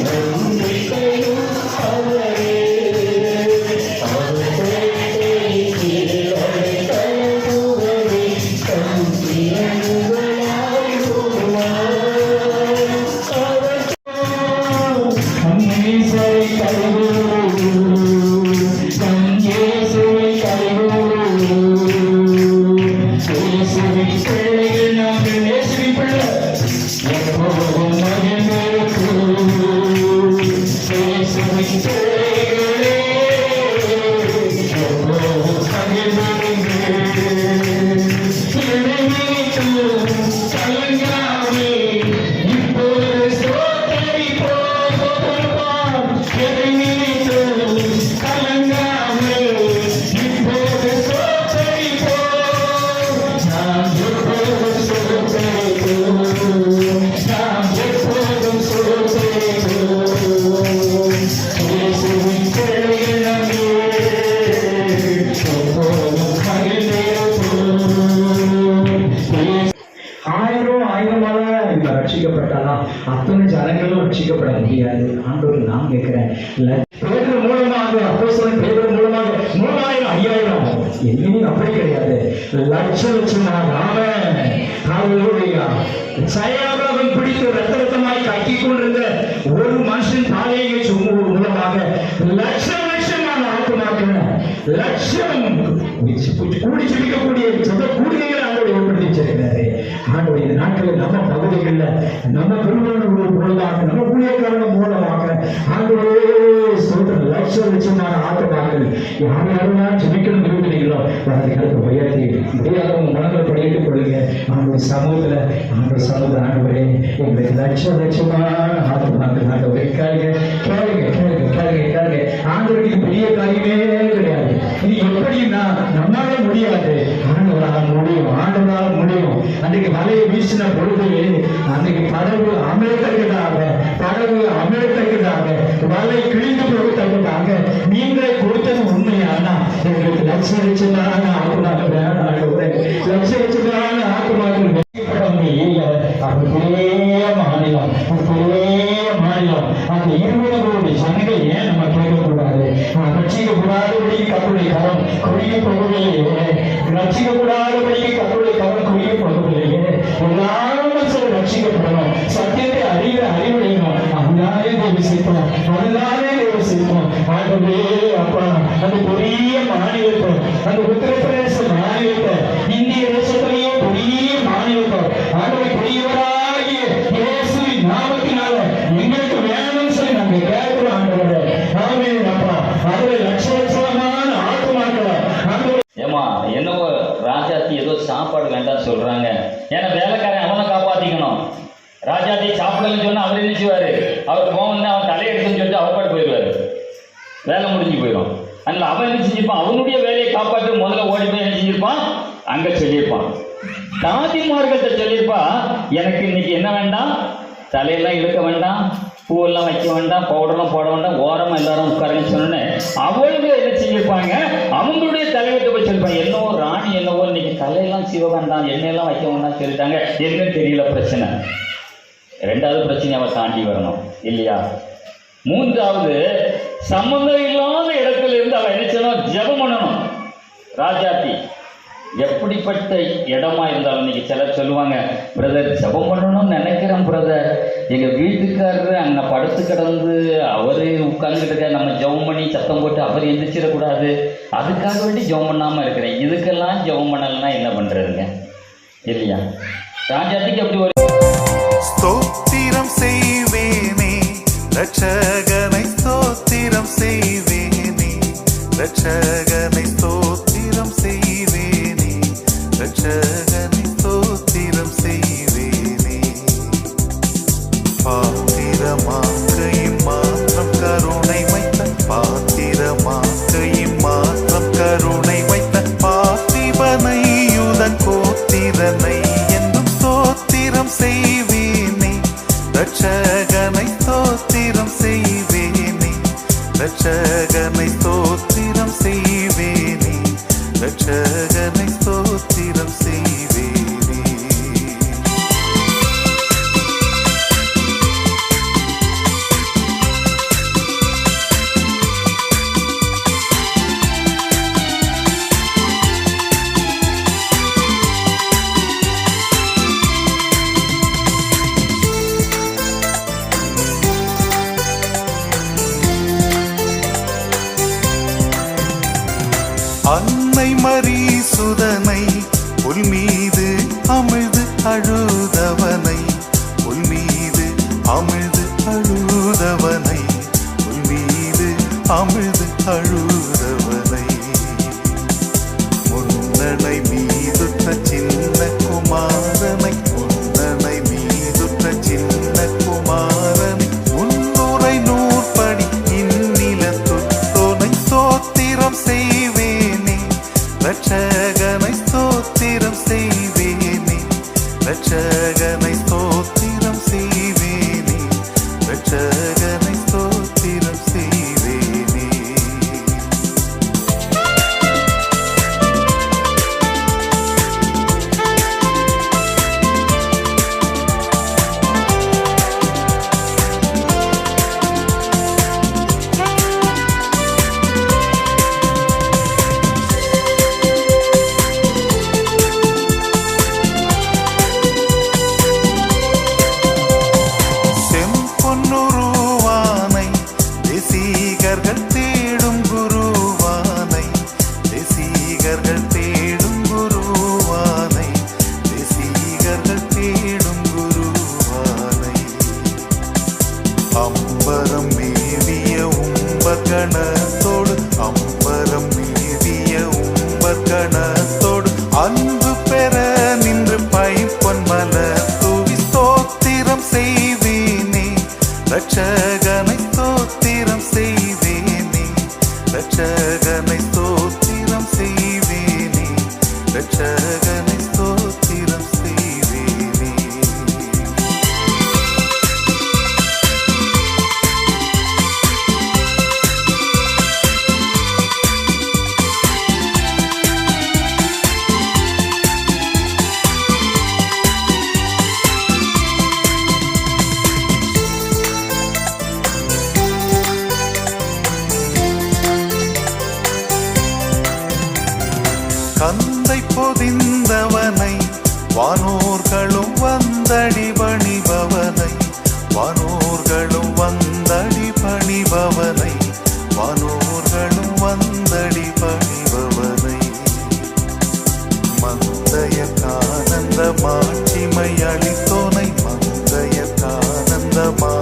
Amen. பிடித்து ரத்த ரத்தமாய் கக்கி கொண்டிருந்த ஒரு மனுஷன் தாலையை மூலமாக லட்சம் லட்சமான ஆத்மாக்கள் லட்சம். கூடி சிரிக்கக்கூடிய சொந்த கூடிய ஆண்டவர் ஏற்படுத்தி வச்சிருக்கிறாரு ஆண்டவர் இந்த நாட்களில் நம்ம பகுதிகளில் நம்ம குடும்பங்கள் மூலமாக நம்ம ஊழியக்காரர்கள் மூலமாக ஆண்டவரே சொல்ற லட்சம் லட்சமான ஆத்மாக்கள் யார் யாரெல்லாம் ஜெபிக்கணும் விரும்புகிறீங்களோ வரது கருத்து உயர்த்தி முடியாதவங்க மனதில் படியிட்டுக் கொள்ளுங்க. ஆண்டவர் சமூகத்துல ஆண்டவர் சமூக ஆண்டவரே எங்களுக்கு லட்சம் லட்சமான ஆத்மாக்கள் ஆண்டவரே கேளுங்க கேளுங்க கேளுங்க கேளுங்க கேளுங்க. ஆண்டவருக்கு பெரிய காரியமே கிடையாது. இது எப்படின்னா நம்மளால முடியாது. உங்களால் முடியும் ஆண்டவரால் முடியும். அன்னைக்கு வலையை வீசின பொழுது அன்னைக்கு படகு அமிழத்தக்கதாக படகு அமிழத்தக்கதாக வலை கிழிந்து போகத்தக்கதாக நீங்களே கொடுத்தது உண்மையானா? எங்களுக்கு லட்ச லட்சமான ஆத்மாக்கள் வேணும். லட்ச லட்சமான ஆத்மாக்கள் பெரிய மாநிலம் ஒரு மாநிலம். அந்த இருவர்களுடைய சண்டை ஏன் நம்ம கேட்கக்கூடாது? கூடாது கத்துடைய கரம் கொடிய போகவில்லையே ரட்சிக்கப்படாதபடிக்கு கத்தோடைய கரம் கொடிய போகவில்லையே எல்லாரும் சில ரட்சிக்கப்படணும். சத்தியத்தை அறிய அறிவுடையணும் அதனாலே தேவை சித்தம் அதனாலே தேவை சித்தம் ஆகவே அப்பா அந்த பெரிய மாநிலத்தை அந்த உத்தரப்பிரதேச எல்லாம் இழுக்க வேண்டாம் பூவெல்லாம் வைக்க வேண்டாம் பவுடர்லாம் போட வேண்டாம் ஓரமா எல்லாரும் உட்காருன்னு சொன்னோன்னே அவளுக்கு என்ன செஞ்சிருப்பாங்க. அவங்களுடைய தலைவத்தை போய் சொல்லிப்பாங்க என்னவோ ராணி என்னவோ இன்னைக்கு தலையெல்லாம் சிவ வேண்டாம் எண்ணெயெல்லாம் வைக்க வேண்டாம் சொல்லிட்டாங்க. என்னன்னு தெரியல பிரச்சனை. ரெண்டாவது பிரச்சனை அவன் தாண்டி வரணும் இல்லையா? மூன்றாவது சம்பந்தம் இல்லாத இடத்துல இருந்து அவன் என்ன செய்யணும்? ஜெபம் பண்ணணும். ராஜாத்தி எப்படிப்பட்ட இடமா இருந்தாலும் இன்னைக்கு சிலர் சொல்லுவாங்க பிரதர் ஜெபம் பண்ணணும்னு நினைக்கிறேன் பிரதர் எங்க வீட்டுக்காரரு அங்க படுத்து கிடந்து அவரு உட்கார்ந்துட்டு இருக்க நம்ம ஜெபம் பண்ணி சத்தம் போட்டு அவர் எந்திரிச்சிடக்கூடாது. அதுக்காக வேண்டி ஜெபம் பண்ணாம இருக்கிறேன். இதுக்கெல்லாம் ஜெபம் பண்ணலைன்னா என்ன பண்றதுங்க? இல்லையா? ராஜாத்திக்கு அப்படி ஒரு ஸ்தோத்திரம் செய்வேனே. ரட்சகனை ஸ்தோத்திரம் செய்வேனே. ரட்சகனை ஸ்தோத்திரம் மரீசுதனை புல் cargar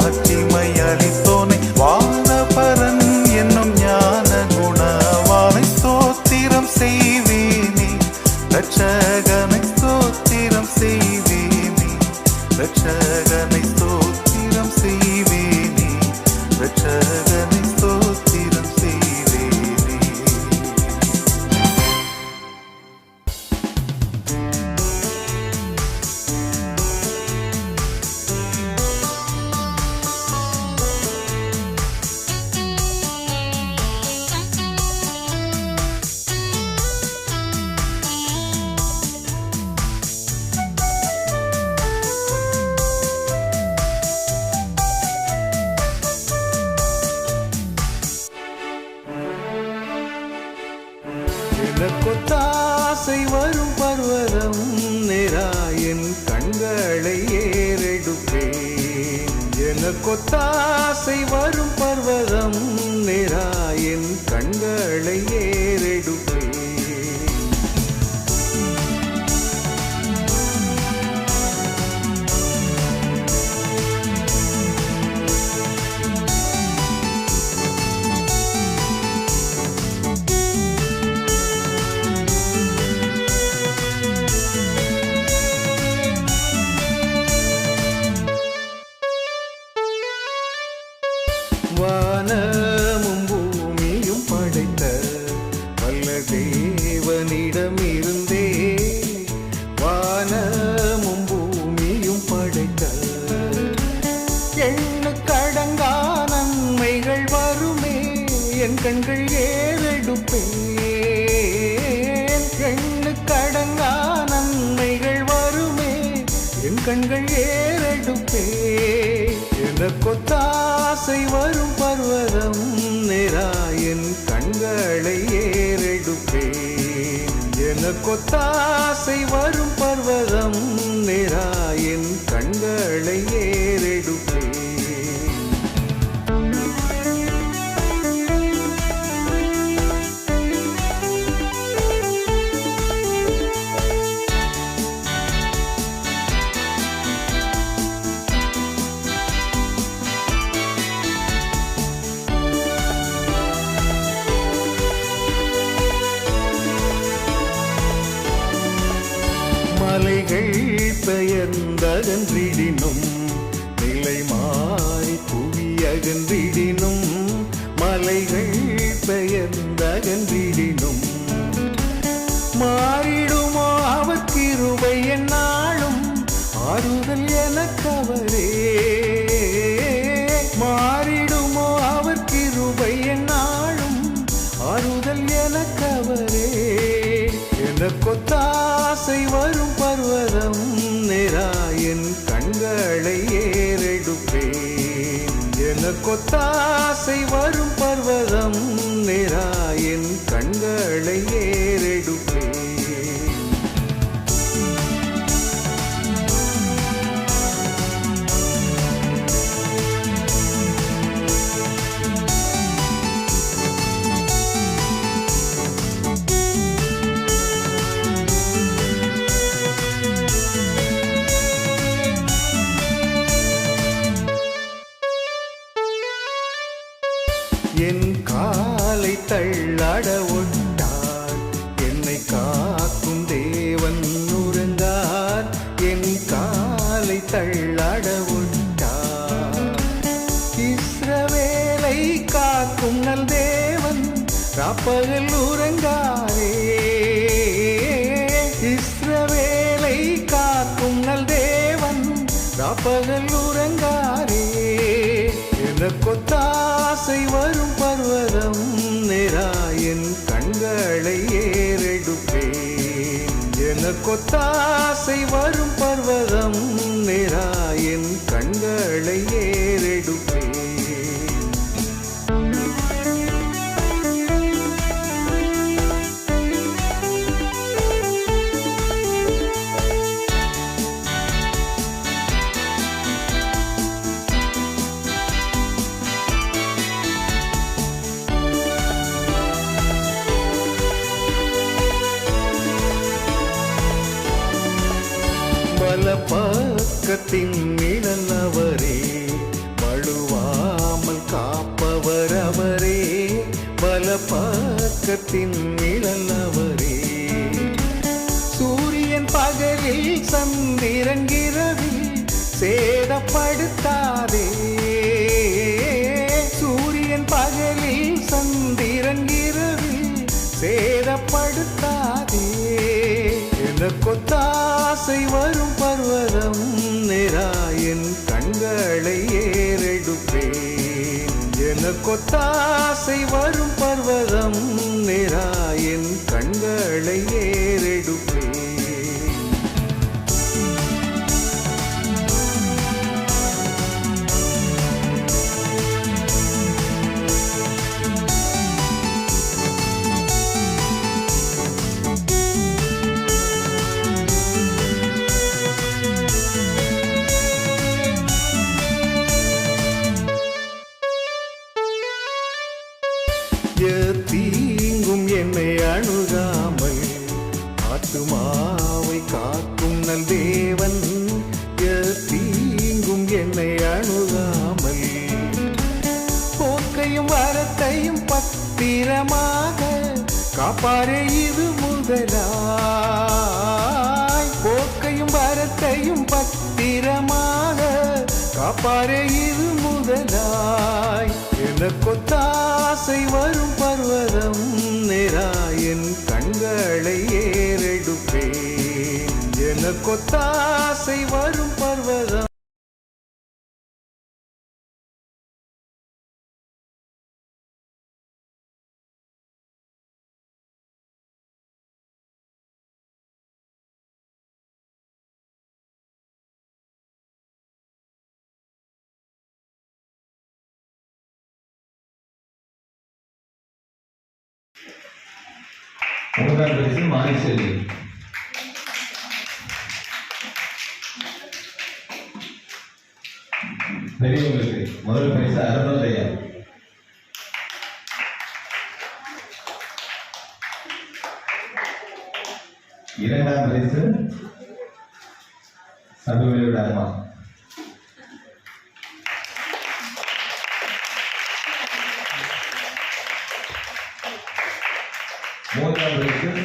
reality ஆசை வரும் பர்வதம் நிராயன் கண்களை ஏறெடுப்பேன். என கொத்தாசை வரும் பர்வதம் கொத்தாசை வரும் கொத்தாசை வரும் கண்களை ஏறெடுப்பேன் எனக்கொத்தாசை வரும் பர்வதம் நேராயன் கண்களை பக்கத்தின் நிழல் அவரே சூரியன் பகலில் சந்திரன் இரவில் சேதப்படுத்தாதே. சூரியன் பகலில் சந்திரன் இரவில் சேதப்படுத்தாதே. எனக்கொத்தாசை வரும் பர்வதம் நிராயன் கண்களை ஏறெடுப்பேன் எனக்கொத்தாசை வரும் பர்வதம் நிராயன் கண்களை ஏறெடுப்பேன் முதலாய் எனக்கொத்தாசை வரும் பர்வதம் நிராயன் கண்களை ஏறெடுப்பேன். என கொத்தாசை வரும் மூன்றாம் பரிசு மாறி செல்வி பெரியவங்களுக்கு முதல் பரிசு அருணோதயா இரண்டாம் பரிசு சபையோட அம்மா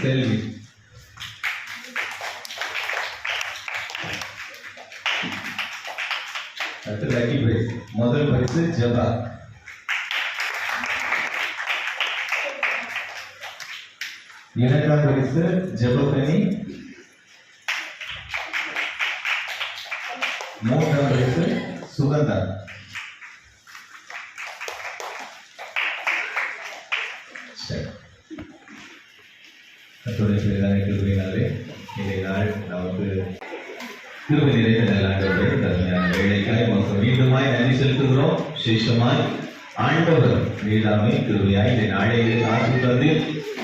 மூன்றாம் பரிசு செல்வி அடுத்து லக்கி பிரைஸ் முதல் பரிசு ஜபா இரண்டாம் பரிசு ஜெபகனி மூன்றாம் பரிசு கிருபை நிறைந்த நல்லாண்டவரே தன்மையான வேலைக்காய் உமக்கு மீண்டுமாய் நன்றி செலுத்துகிறோம். சேஷமாய் ஆண்டவர் மீதாமை கிருபையாய் இந்த நாளையிலே ஆசிர்வது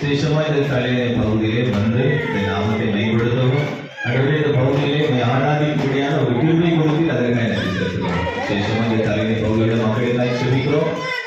சேஷமாய் இந்த தலையினை பகுதியிலே வந்து இந்த நாமத்தை மேம்படுத்தவும் அடுத்த இந்த பகுதியிலே உண்மை ஆராதிக்கக்கூடியான ஒரு கிருபை கொடுத்து அதற்காக நன்றி செலுத்துகிறோம். சேஷமாய் இந்த தலையினை மக்களுக்காய்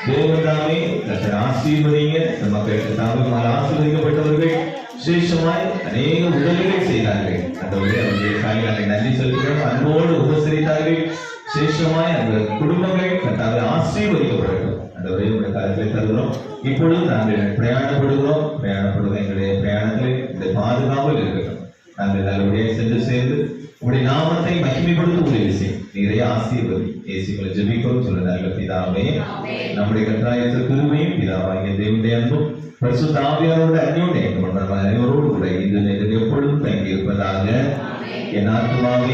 தேவன் தாமே கத்தர் ஆசீர்வதிங்க. இந்த மக்களுக்கு தாமே ஆசீர்வதிக்கப்பட்டவர்கள். விசேஷமாய் அநேக உதவிகளை செய்தார்கள். அந்த உதவியை காலைகளை நன்றி சொல்கிறோம். அன்போடு உபசரித்தார்கள். விசேஷமாய் அந்த குடும்பங்கள் கட்டாக ஆசீர்வதிக்கப்படட்டும். அந்த உடைய காலத்தை தருகிறோம். இப்பொழுது நாங்கள் பிரயாணப்படுகிறோம். பிரயாணப்படுகிற எங்களுடைய பிரயாணத்தில் இந்த பாதுகாவல் இருக்கட்டும். நாங்கள் நல்லபடியாக சென்று சேர்ந்து உங்களுடைய நாமத்தை மகிமைப்படுத்த உதவி செய்யும் நிறைய ஆசீர்வதி. ஏசுகளை ஜெபிக்கிறோம். சொல்ல நல்ல பிதாவே. நம்முடைய கட்டாயத்து கிருமையும் பிதாவாகிய தேவனுடைய அன்பும் பரிசுத்த ஆவியாரோட நம்ம அனைவரோடு கூட இது எப்பொழுதும் தங்கி இருப்பதாக என் ஆத்மாவே